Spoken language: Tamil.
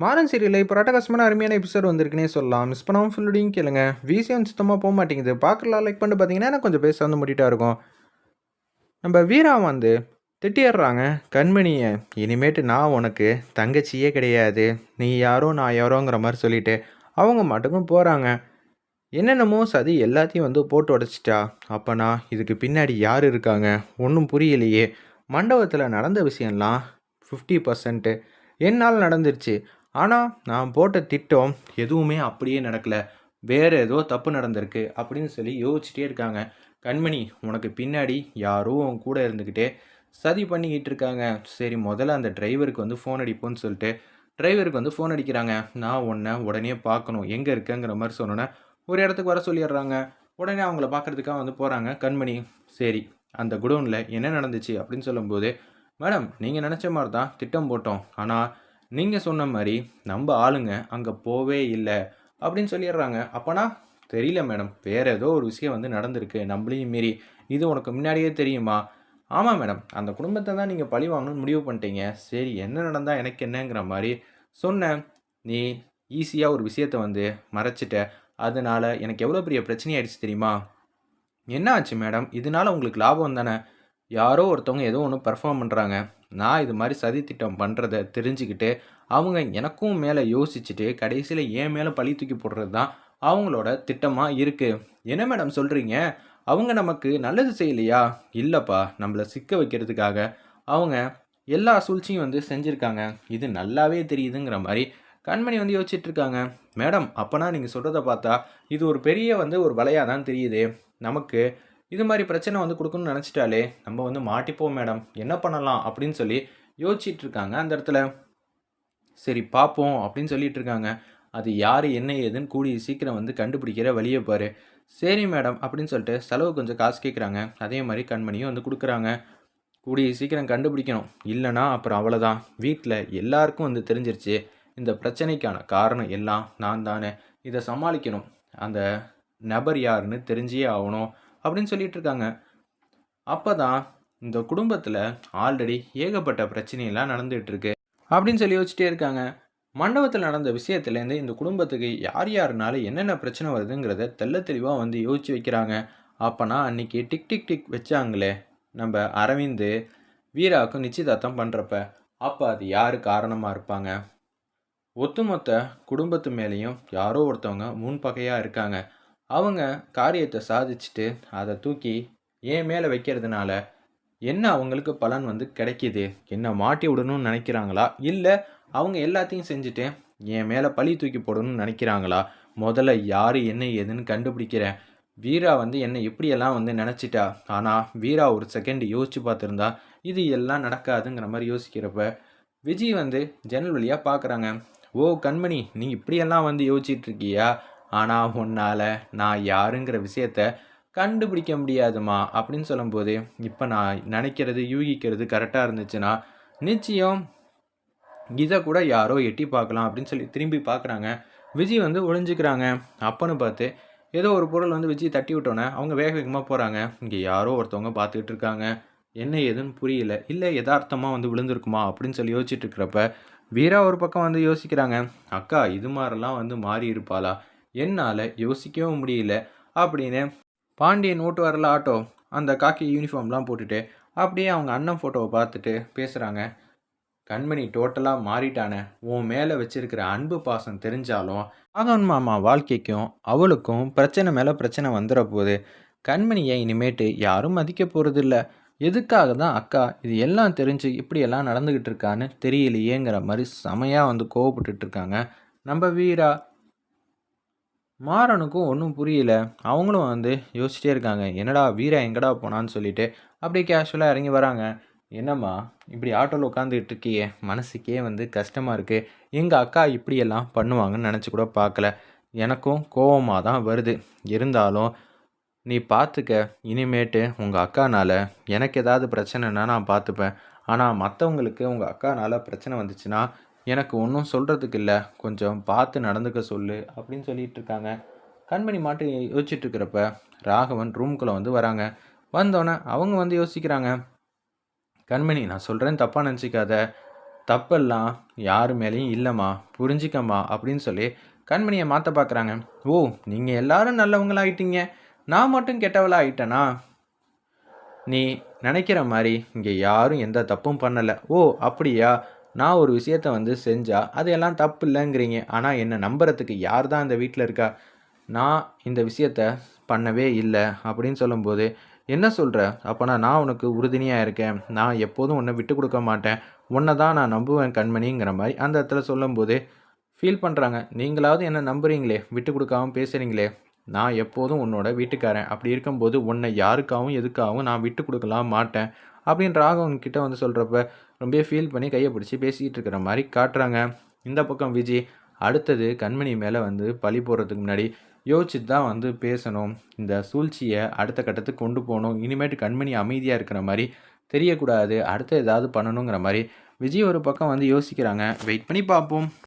மாறன் சீரியலில் இப்போ ரட்டகசமான அருமையான எபிசோட் வந்திருக்குன்னே சொல்லலாம். மிஸ் பண்ணாமல் ஃபுல்லுடையும் கேளுங்க. விசியம் சுத்தமாக போக மாட்டேங்குது. பார்க்கலாம் லைக் பண்ணிட்டு பார்த்தீங்கன்னா கொஞ்சம் பேச வந்து முடிட்டா இருக்கும். நம்ம வீரா வந்து திட்டிடுறாங்க கண்மணியை இனிமேட்டு நான் உனக்கு தங்கச்சியே கிடையாது. நீ யாரோ நான் யாரோங்கிற மாதிரி சொல்லிட்டு அவங்க மட்டுக்கும் போகிறாங்க என்னென்னமோ சதி எல்லாத்தையும் வந்து போட்டு உடச்சிட்டா. அப்போனா இதுக்கு பின்னாடி யார் இருக்காங்க? ஒன்றும் புரியலையே. மண்டபத்தில் நடந்த விஷயம்லாம் ஃபிஃப்டி பர்சன்ட்டு என்னால் நடந்துருச்சு. ஆனால் நான் போட்ட திட்டம் எதுவுமே அப்படியே நடக்கலை. வேறு ஏதோ தப்பு நடந்திருக்கு அப்படின்னு சொல்லி யோசிச்சுட்டே இருக்காங்க. கண்மணி உனக்கு பின்னாடி யாரோ உன் கூட இருந்துக்கிட்டே சதி பண்ணிக்கிட்டு இருக்காங்க. சரி முதல்ல அந்த டிரைவருக்கு வந்து ஃபோன் அடிப்போன்னு சொல்லிட்டு டிரைவருக்கு வந்து ஃபோன் அடிக்கிறாங்க. நான் உன்னை உடனே பார்க்கணும். எங்கே இருக்கேங்கிற மாதிரி சொன்னோன்னே ஒரு இடத்துக்கு வர சொல்லிடுறாங்க. உடனே அவங்கள பார்க்குறதுக்காக வந்து போகிறாங்க கண்மணி. சரி அந்த குடோனில் என்ன நடந்துச்சு அப்படின்னு சொல்லும்போது மேடம் நீங்கள் நினச்ச மாதிரி தான் திட்டம் போட்டோம். ஆனால் நீங்கள் சொன்ன மாதிரி நம்ம ஆளுங்க அங்கே போவே இல்லை அப்படின்னு சொல்லிடுறாங்க. அப்போனா தெரியல மேடம். வேறு ஏதோ ஒரு விஷயம் வந்து நடந்திருக்கு. நம்மளையும் மீறி. இது உனக்கு முன்னாடியே தெரியுமா? ஆமாம் மேடம். அந்த குடும்பத்தை தான் நீங்கள் பழி வாங்கணும்னு முடிவு பண்ணிட்டீங்க. சரி என்ன நடந்தால் எனக்கு என்னங்கிற மாதிரி சொன்னேன் நீ ஈஸியாக ஒரு விஷயத்தை வந்து மறைச்சிட்ட. அதனால் எனக்கு எவ்வளோ பெரிய பிரச்சனை ஆயிடுச்சு தெரியுமா? என்ன ஆச்சு மேடம்? இதனால உங்களுக்கு லாபம் தானே? யாரோ ஒருத்தவங்க ஏதோ ஒன்று பெர்ஃபார்ம் பண்ணுறாங்க நான் இது மாதிரி சதி திட்டம் பண்ணுறத தெரிஞ்சுக்கிட்டு அவங்க எனக்கும் மேலே யோசிச்சுட்டு கடைசியில் என் மேலே பழி தூக்கி போடுறது தான் அவங்களோட திட்டமாக இருக்குது என்ன மேடம் சொல்கிறீங்க அவங்க நமக்கு நல்லது செய்யலையா? இல்லைப்பா நம்மளை சிக்க வைக்கிறதுக்காக அவங்க எல்லா சூழ்ச்சியும் வந்து செஞ்சுருக்காங்க. இது நல்லாவே தெரியுதுங்கிற மாதிரி கண்மணி வந்து யோசிச்சுட்டு இருக்காங்க. மேடம் அப்போனா நீங்கள் சொல்கிறத பார்த்தா இது ஒரு பெரிய வந்து ஒரு வலையாக தான் தெரியுது. நமக்கு இது மாதிரி பிரச்சனை வந்து கொடுக்கணும்னு நினச்சிட்டாலே நம்ம வந்து மாட்டிப்போம் மேடம். என்ன பண்ணலாம் அப்படின்னு சொல்லி யோசிச்சிட்டு இருக்காங்க அந்த இடத்துல. சரி பார்ப்போம் அப்படின்னு சொல்லிட்டு இருக்காங்க அது யார் என்ன ஏதுன்னு கூடிய சீக்கிரம் வந்து கண்டுபிடிக்கிற வழியை பாரு. சரி மேடம் அப்படின்னு சொல்லிட்டு செலவு கொஞ்சம் காசு கேட்குறாங்க அதே மாதிரி கண்மணியும் வந்து கொடுக்குறாங்க. கூடிய சீக்கிரம் கண்டுபிடிக்கணும். இல்லைனா அப்புறம் அவ்வளோதான் வீட்டில் எல்லாருக்கும் வந்து தெரிஞ்சிருச்சு. இந்த பிரச்சனைக்கான காரணம் எல்லாம் நான் தானே இதை சமாளிக்கணும். அந்த நபர் யாருன்னு தெரிஞ்சே ஆகணும். அப்படின்னு சொல்லிட்டு இருக்காங்க அப்போ தான் இந்த குடும்பத்தில் ஆல்ரெடி ஏகப்பட்ட பிரச்சனையெல்லாம் நடந்துகிட்ருக்கு அப்படின்னு சொல்லி யோசிச்சிட்டே இருக்காங்க. மண்டபத்தில் நடந்த விஷயத்துலேருந்து இந்த குடும்பத்துக்கு யார் யாருனால என்னென்ன பிரச்சனை வருதுங்கிறத தெல்ல தெளிவாக வந்து யோசிச்சு வைக்கிறாங்க. அப்போனா அன்றைக்கி டிக் டிக் டிக் வச்சாங்களே நம்ம அரவிந்து வீராவுக்கும் நிச்சயதார்த்தம் பண்ணுறப்ப அப்போ அது யார் காரணமாக இருப்பாங்க? ஒட்டுமொத்த குடும்பத்து மேலேயும் யாரோ ஒருத்தவங்க முன்பகையாக இருக்காங்க. அவங்க காரியத்தை சாதிச்சுட்டு அதை தூக்கி என் மேலே வைக்கிறதுனால என்ன அவங்களுக்கு பலன் வந்து கிடைக்கிது? என்ன மாட்டி விடணும்னு நினைக்கிறாங்களா? இல்லை அவங்க எல்லாத்தையும் செஞ்சுட்டு என் மேலே பழி தூக்கி போடணும்னு நினைக்கிறாங்களா? முதல்ல யார் என்ன ஏதுன்னு கண்டுபிடிக்கிறேன். வீரா வந்து என்னை இப்படியெல்லாம் வந்து நினச்சிட்டா. ஆனால் வீரா ஒரு செகண்ட் யோசிச்சு பார்த்துருந்தா இது எல்லாம் நடக்காதுங்கிற மாதிரி யோசிக்கிறப்ப விஜய் வந்து ஜன்னல் வழியாக பார்க்குறாங்க. ஓ கண்மணி நீ இப்படியெல்லாம் வந்து யோசிச்சிட்டு இருக்கியா? ஆனால் உன்னால் நான் யாருங்கிற விஷயத்த கண்டுபிடிக்க முடியாதுமா அப்படின்னு சொல்லும்போது இப்போ நான் நினைக்கிறது யூகிக்கிறது கரெக்டாக இருந்துச்சுன்னா நிச்சயம் இதை கூட யாரோ எட்டி பார்க்கலாம் அப்படின்னு சொல்லி திரும்பி பார்க்குறாங்க. விஜய் வந்து ஒளிஞ்சுக்கிறாங்க. அப்பன்னு பார்த்து ஏதோ ஒரு பொருள் வந்து விஜய் தட்டி விட்டோன்னே அவங்க வேக வேகமாக போகிறாங்க இங்கே யாரோ ஒருத்தவங்க பார்த்துக்கிட்டு இருக்காங்க. என்ன ஏதுன்னு புரியல. இல்லை யதார்த்தமாக வந்து விழுந்திருக்குமா அப்படின்னு சொல்லி யோசிச்சுட்டு இருக்கிறப்ப வீரா ஒரு பக்கம் வந்து யோசிக்கிறாங்க. அக்கா இது மாதிரிலாம் வந்து மாறி இருப்பாளா? என்னால் யோசிக்கவும் முடியல. அப்படின்னு பாண்டியன் ஓட்டு வரல ஆட்டோ. அந்த காக்கி யூனிஃபார்ம்லாம் போட்டுட்டு அப்படியே அவங்க அண்ணன் ஃபோட்டோவை பார்த்துட்டு பேசுகிறாங்க கண்மணி டோட்டலாக மாறிட்டானே. உன் மேலே வச்சிருக்கிற அன்பு பாசம் தெரிஞ்சாலும் ஆகவன் மாமா வாழ்க்கைக்கும் அவளுக்கும் பிரச்சனை மேலே பிரச்சனை வந்துட போகுது கண்மணியை இனிமேட்டு யாரும் மதிக்க போகிறதில்ல எதுக்காக தான் அக்கா இது எல்லாம் தெரிஞ்சு இப்படியெல்லாம் நடந்துக்கிட்டு இருக்கான்னு தெரியலையேங்கிற மாதிரி செமையாக வந்து கோவப்பட்டுட்டு இருக்காங்க. நம்ம வீரா மாறனுக்கும் ஒன்றும் புரியல. அவங்களும் வந்து யோசிச்சிட்டே இருக்காங்க. என்னடா வீரா எங்கடா போனான்னு சொல்லிட்டு அப்படியே கேஷுவலாக இறங்கி வராங்க. என்னம்மா இப்படி ஆட்டோவில் உட்காந்துக்கிட்டு இருக்கியே? மனசுக்கே வந்து கஷ்டமாக இருக்குது எங்கள் அக்கா இப்படியெல்லாம் பண்ணுவாங்கன்னு நினச்சி கூட பார்க்கல. எனக்கும் கோவமாக தான் வருது. இருந்தாலும் நீ பார்த்துக்க. இனிமேட்டு உங்கள் அக்கானால் எனக்கு ஏதாவது பிரச்சனைனா நான் பார்த்துப்பேன். ஆனால் மற்றவங்களுக்கு உங்கள் அக்கானால் பிரச்சனை வந்துச்சுன்னா எனக்கு ஒன்றும் சொல்கிறதுக்கு இல்லை. கொஞ்சம் பார்த்து நடந்துக்க சொல்லு அப்படின்னு சொல்லிட்டு இருக்காங்க. கண்மணி மாட்டு யோசிச்சுட்டு இருக்கிறப்ப ராகவன் ரூம்குள்ளே வந்து வராங்க. வந்தோடனே அவங்க வந்து யோசிக்கிறாங்க. கண்மணி நான் சொல்கிறேன் தப்பாக நினச்சிக்காத. தப்பெல்லாம் யார் மேலேயும் இல்லைம்மா புரிஞ்சிக்கம்மா அப்படின்னு சொல்லி கண்மணியை மாற்ற பார்க்குறாங்க ஓ நீங்கள் எல்லாரும் நல்லவங்களாகிட்டீங்க நான் மட்டும் கெட்டவளாக ஆயிட்டேனா நீ நினைக்கிற மாதிரி இங்கே யாரும் எந்த தப்பும் பண்ணலை. ஓ அப்படியா? நான் ஒரு விஷயத்த வந்து செஞ்சால் அது எல்லாம் தப்பு இல்லைங்கிறீங்க ஆனால் என்னை நம்புறதுக்கு யார் தான் இந்த வீட்டில் இருக்கா? நான் இந்த விஷயத்த பண்ணவே இல்லை அப்படின்னு சொல்லும்போது என்ன சொல்கிற அப்போனா நான் உனக்கு உறுதுணையாக இருக்கேன். நான் எப்போதும் உன்னை விட்டு கொடுக்க மாட்டேன். உன்னை தான் நான் நம்புவேன் கண்மணிங்கிற மாதிரி. அந்த இடத்துல சொல்லும்போது ஃபீல் பண்ணுறாங்க நீங்களாவது என்ன நம்புறீங்களே? விட்டு கொடுக்காம பேசுகிறீங்களே நான் எப்போதும் உன்னோட வீட்டுக்காரன். அப்படி இருக்கும்போது உன்னை யாருக்காகவும் எதுக்காகவும் நான் விட்டு கொடுக்கலாம் மாட்டேன். அப்படின்னு ராகவன் கிட்ட வந்து சொல்கிறப்ப ரொம்ப ஃபீல் பண்ணி கையை பிடிச்சி பேசிக்கிட்டு இருக்கிற மாதிரி காட்டுறாங்க. இந்த பக்கம் விஜய் அடுத்தது கண்மணி மேலே வந்து பழி போடுறதுக்கு முன்னாடி யோசிச்சுட்டு தான் வந்து பேசணும். இந்த சூழ்ச்சியை அடுத்த கட்டத்துக்கு கொண்டு போகணும். இனிமேட்டு கண்மணி அமைதியாக இருக்கிற மாதிரி தெரியக்கூடாது. அடுத்து ஏதாவது பண்ணணுங்கிற மாதிரி விஜய் ஒரு பக்கம் வந்து யோசிக்கிறாங்க. வெயிட் பண்ணி பார்ப்போம்.